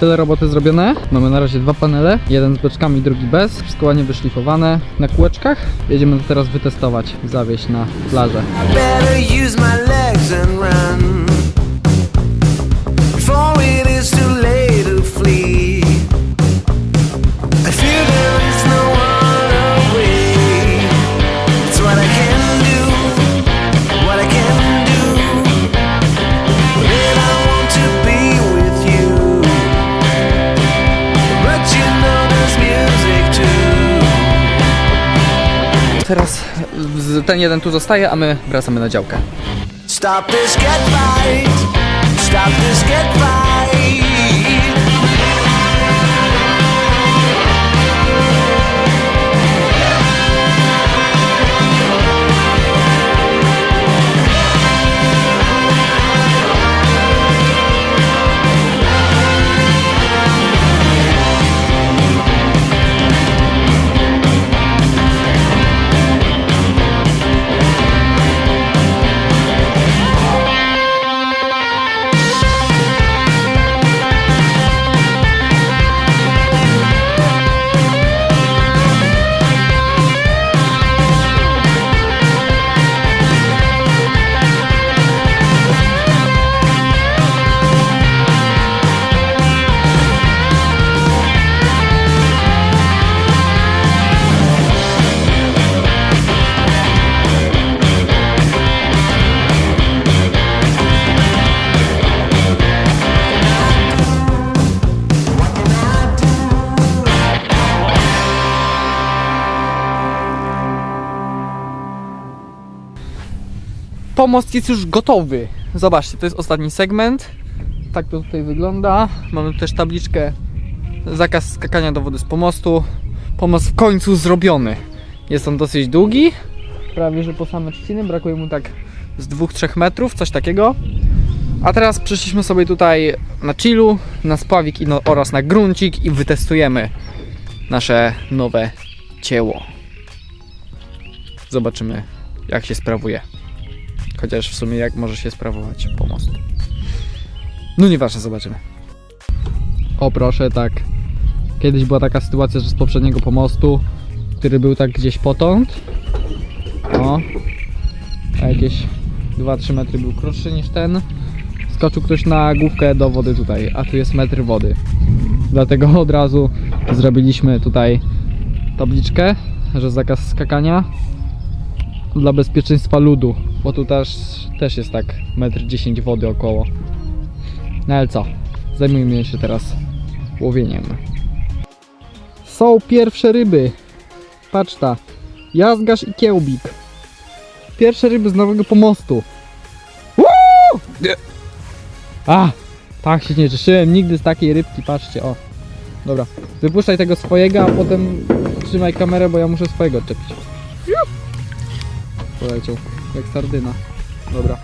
Tyle roboty zrobione. Mamy na razie dwa panele. Jeden z beczkami, drugi bez. Wszystko ładnie wyszlifowane na kółeczkach. Jedziemy to teraz wytestować, zawieźć na plażę. Jeden tu zostaje, a my wracamy na działkę. Stop this get. Pomost jest już gotowy. Zobaczcie, to jest ostatni segment. Tak to tutaj wygląda. Mamy też tabliczkę zakaz skakania do wody z pomostu. Pomost w końcu zrobiony. Jest on dosyć długi. Prawie że po same trzciny. Brakuje mu tak z 2-3 metrów, coś takiego. A teraz przyszliśmy sobie tutaj na chillu, na spławik i no, oraz na gruncik i wytestujemy nasze nowe cieło. Zobaczymy jak się sprawuje. Chociaż w sumie jak może się sprawować pomost. No nieważne, zobaczymy. O proszę, tak. Kiedyś była taka sytuacja, że z poprzedniego pomostu, który był tak gdzieś potąd. O. A jakieś 2-3 metry był krótszy niż ten. Skoczył ktoś na główkę do wody tutaj, a tu jest metr wody. Dlatego od razu zrobiliśmy tutaj tabliczkę, że zakaz skakania dla bezpieczeństwa ludu, bo tu też, też jest tak 1,10 m wody około. No ale co? Zajmujmy się teraz łowieniem. Są pierwsze ryby. Patrz ta. Jazgasz i kiełbik. Pierwsze ryby z nowego pomostu. Woo! A! Tak się nie cieszyłem nigdy z takiej rybki, patrzcie, o. Dobra, wypuszczaj tego swojego, a potem trzymaj kamerę, bo ja muszę swojego odczepić. Poleciał, jak sardyna. Dobra.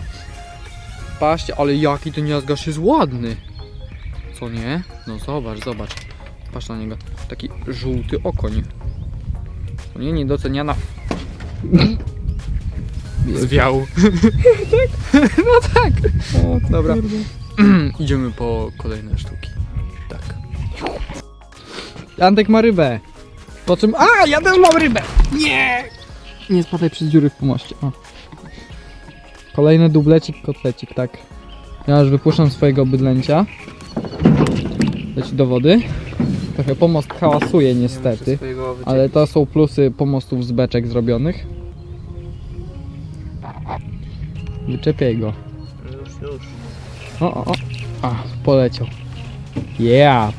Patrzcie, ale jaki ten jazgasz jest ładny. Co nie? No zobacz, zobacz. Patrz na niego. Taki żółty okoń. To nie niedoceniana. Zwiał. tak? no tak. O, dobra. Idziemy po kolejne sztuki. Tak. Antek ma rybę. Po czym. A! Ja też mam rybę! Nie! Nie spadaj przez dziury w pomoście. O. Kolejny dublecik, kotlecik, tak. Ja już wypuszczam swojego bydlęcia. Leci do wody. Trochę pomost hałasuje niestety. Ale to są plusy pomostów z beczek zrobionych. Wyczepiaj go. Już, już. O, o, o. A, poleciał. Yeah.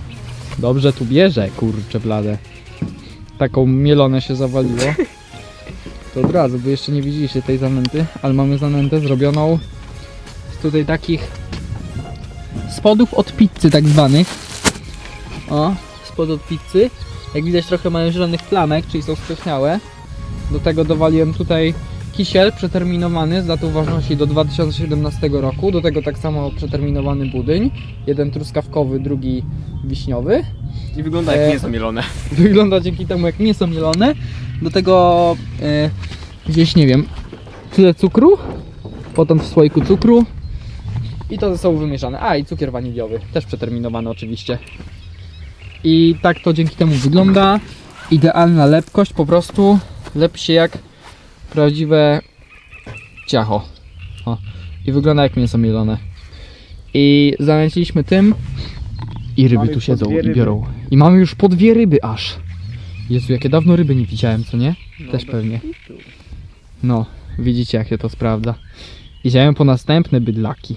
Dobrze tu bierze, kurczę blade. Taką mielonę się zawaliło. To od razu, bo jeszcze nie widzieliście tej zanęty, ale mamy zanętę zrobioną z tutaj takich spodów od pizzy tak zwanych. O, spod od pizzy. Jak widać trochę mają zielonych plamek, czyli są spleśniałe. Do tego dowaliłem tutaj kisiel przeterminowany z datą ważności do 2017 roku. Do tego tak samo przeterminowany budyń. Jeden truskawkowy, drugi wiśniowy. I wygląda jak jak E, mięso mielone. Wygląda dzięki temu jak mięso mielone. Do tego e, gdzieś nie wiem, tyle cukru, potem w słoiku cukru i to ze sobą wymieszane. A i cukier waniliowy, też przeterminowany oczywiście. I tak to dzięki temu wygląda. Idealna lepkość, po prostu lepi się jak prawdziwe ciacho. O. I wygląda jak mięso mielone. I zanęciliśmy tym i ryby Mamy tu siedzą i biorą. I mamy już po dwie ryby aż. Jezu, jakie dawno ryby nie widziałem, co nie? Też pewnie. No, widzicie jak się to sprawdza. Idziemy po następne bydlaki.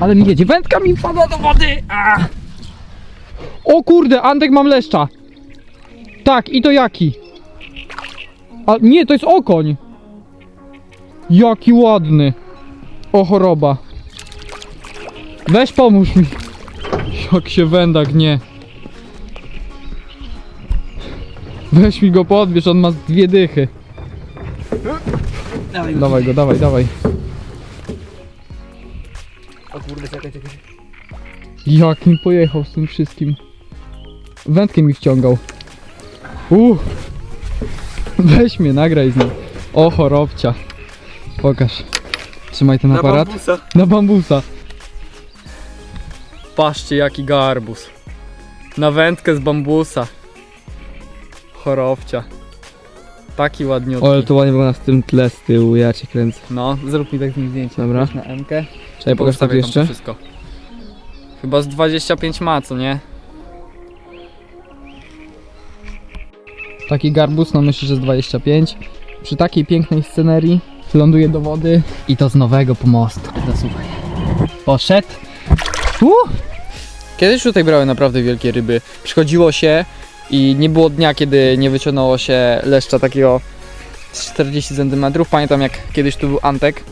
Ale mi jedzie. Wędka mi wpadła do wody! A! O kurde, Antek mam leszcza. Tak, i to jaki? A nie, to jest okoń. Jaki ładny. O choroba. Weź pomóż mi. Jak się węda gnie. Weź mi go podbierz, on ma dwie dychy. Dawaj go, dawaj, dawaj. Jak mi pojechał z tym wszystkim. Wędkę mi wciągał. Uh. Weź mnie, nagraj z nim. O chorobcia. Pokaż. Trzymaj ten aparat. bambusa. Na bambusa. Patrzcie jaki garbus. Na wędkę z bambusa. Chorobcia. Taki ładniutki. O, ale to ładnie wygląda w tym tle z tyłu, ja cię kręcę. No, zrób mi tak z nim zdjęcie. Dobra. Na M-kę. Czekaj, pokaż tak jeszcze. wszystko. Chyba z 25 ma, co nie? Taki garbus, no myślę, że z 25. Przy takiej pięknej scenerii ląduje do wody i to z nowego pomostu. Zasuwaj. Poszedł. Uh! Kiedyś tutaj brały naprawdę wielkie ryby. Przychodziło się i nie było dnia, kiedy nie wyciągnęło się leszcza takiego z 40 cm. Pamiętam jak kiedyś tu był Antek,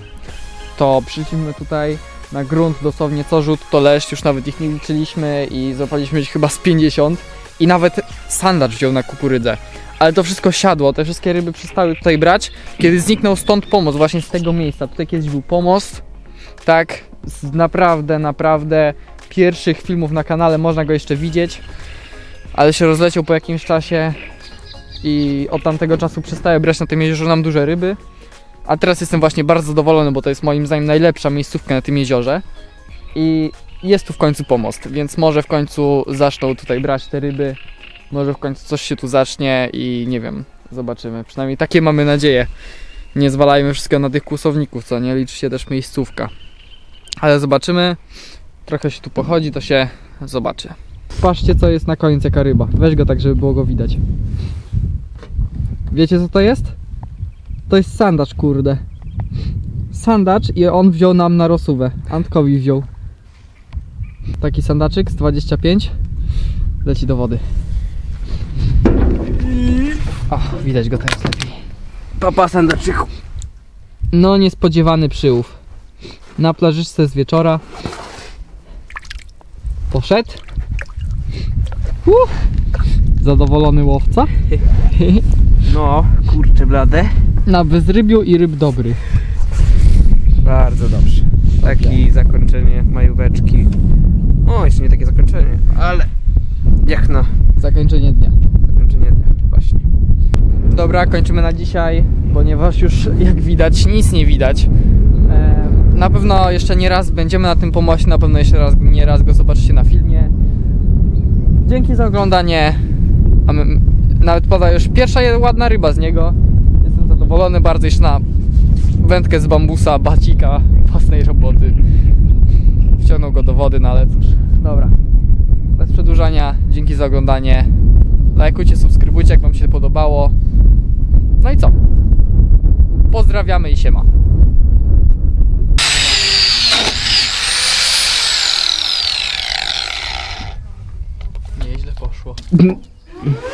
to przyszliśmy tutaj na grunt dosłownie co rzut to leszcz, już nawet ich nie liczyliśmy i złapaliśmy ich chyba z 50 i nawet sandacz wziął na kukurydzę. ale to wszystko siadło, te wszystkie ryby przestały tutaj brać, kiedy zniknął stąd pomost, właśnie z tego miejsca. Tutaj kiedyś był pomost, tak, z naprawdę, naprawdę pierwszych filmów na kanale można go jeszcze widzieć, ale się rozleciał po jakimś czasie i od tamtego czasu przestały brać na tym jeziorze nam duże ryby. A teraz jestem właśnie bardzo zadowolony, bo to jest moim zdaniem najlepsza miejscówka na tym jeziorze. I jest tu w końcu pomost, więc może w końcu zaczną tutaj brać te ryby. Może w końcu coś się tu zacznie i nie wiem, zobaczymy. Przynajmniej takie mamy nadzieję. Nie zwalajmy wszystkiego na tych kłusowników, co nie liczy się też miejscówka. Ale zobaczymy. Trochę się tu pochodzi, to się zobaczy. Patrzcie co jest na końcu jaka ryba. Weź go tak, żeby było go widać. Wiecie co to jest? To jest sandacz, kurde. Sandacz i on wziął nam na rosówę. Antkowi wziął. Taki sandaczyk z 25 leci do wody. O, widać go teraz lepiej. Papa sandaczyku. No, niespodziewany przyłów. Na plażyczce z wieczora. Poszedł. Uh, zadowolony łowca. No, kurczę blade. Na bezrybiu i ryb dobry. Bardzo dobrze. Takie zakończenie majóweczki. O, jeszcze nie takie zakończenie, ale jak na Zakończenie dnia. zakończenie dnia właśnie. Dobra, kończymy na dzisiaj, ponieważ już jak widać nic nie widać. Na pewno jeszcze nie raz będziemy na tym pomoście, na pewno jeszcze raz, nie raz go zobaczycie na filmie. Dzięki za oglądanie. My, nawet pada już pierwsza ładna ryba z niego. Zadowolony jeszcze na wędkę z bambusa, bacika własnej roboty. Wciągnął go do wody, no ale cóż. Dobra. Bez przedłużania, dzięki za oglądanie. Lajkujcie, subskrybujcie, jak Wam się podobało. No i co? Pozdrawiamy i siema. Nieźle poszło.